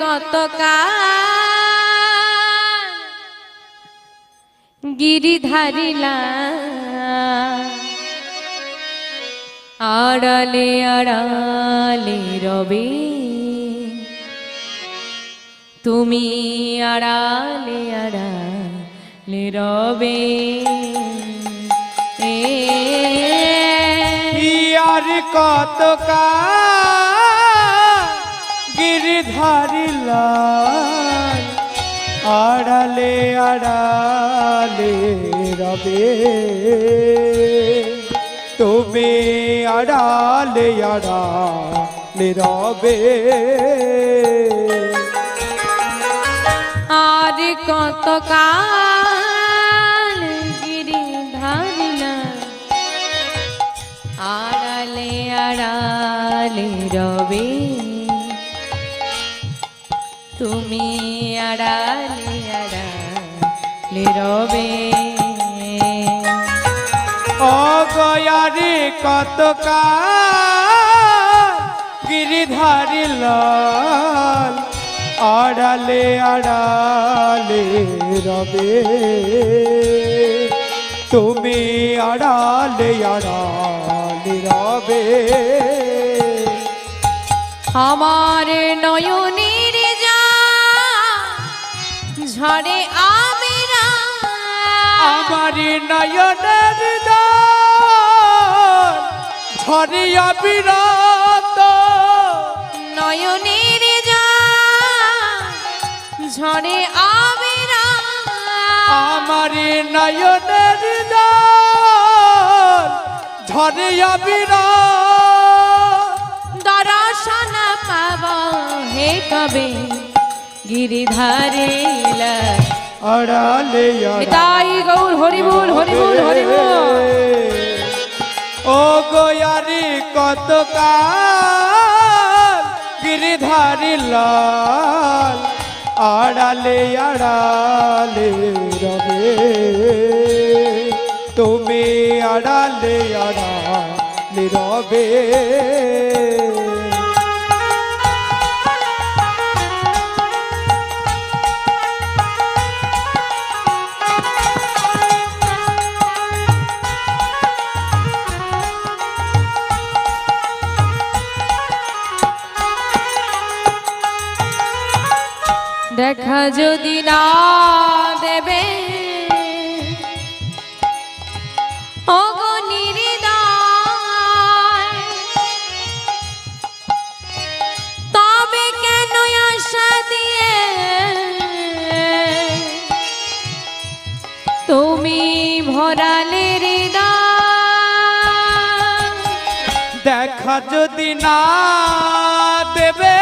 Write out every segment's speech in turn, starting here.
কত গিরিধারিলা আড়ালে আড়ালে রবে তুমি আড়ালে আড়ালে রবে। এ আর কত গিরিধারি লাল আড়ালে আড়ালে রবে। তুমি আড়ালে আড়ালে রবে। আর কত কাল গিরি ধারিলা আড়ালে আড়ালে রবে। তুমি আড়ালে আড়ালে রবে। অগয়ারে কত গিরিধারি লাল আড়ালে আড়ালে রবে। তুমি আড়ালে আড়ালে রবে। আমার নয়নের যা ঝরে আমেরা। আমার নয়নের দ্বার ঝরিয়া বিরত। নয়নের ঝরে আমেরা। আমার নয়নের দ্বার ঝরিয়া বিরত। দর্শন পাব হে কবে। গিরিধারে আড়ালে তাই গৌর হরিবুল হরিবুল হরিবুল। ও গোয়ারি কত কাল গিরিধারি লাল। আড়ালে আড়ালে রবে। তুমি আড়ালে আড়ালে রবে। দেখা যদি না দেবে। তবে দিয়ে? তুমি ভরালে দেখা যদি না দেবে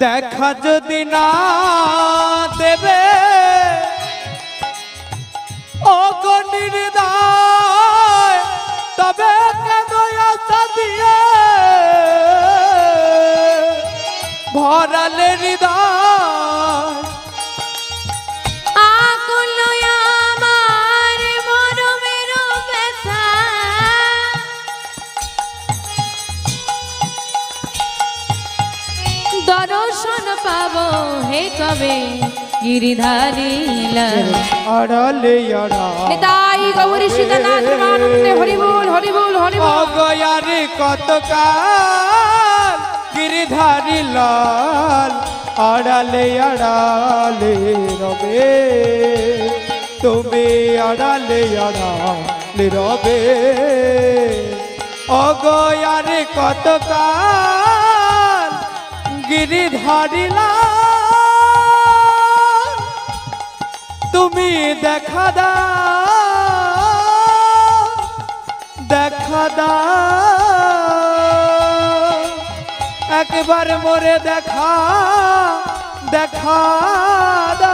দেখা যদি না দেবে ও নির্দয় তবে কেন আশা দিয়ে? ভরালে হৃদয় কবে গিরিধারিলা আড়ালে আড়ালে তাই গৌরী সীতানাথ আনন্দে হরিবুল হরিবুল হরিবুল। অগয়ারে কত কাল গিরিধারি লাল। আড়ালে আড়ালে রবে তুমি আড়ালে আড়ালে রবে। অগয়ারে কত কাল গিরিধারি লাল। দেখা দা দেখা দা। একবার মোরে দেখা দেখা দা।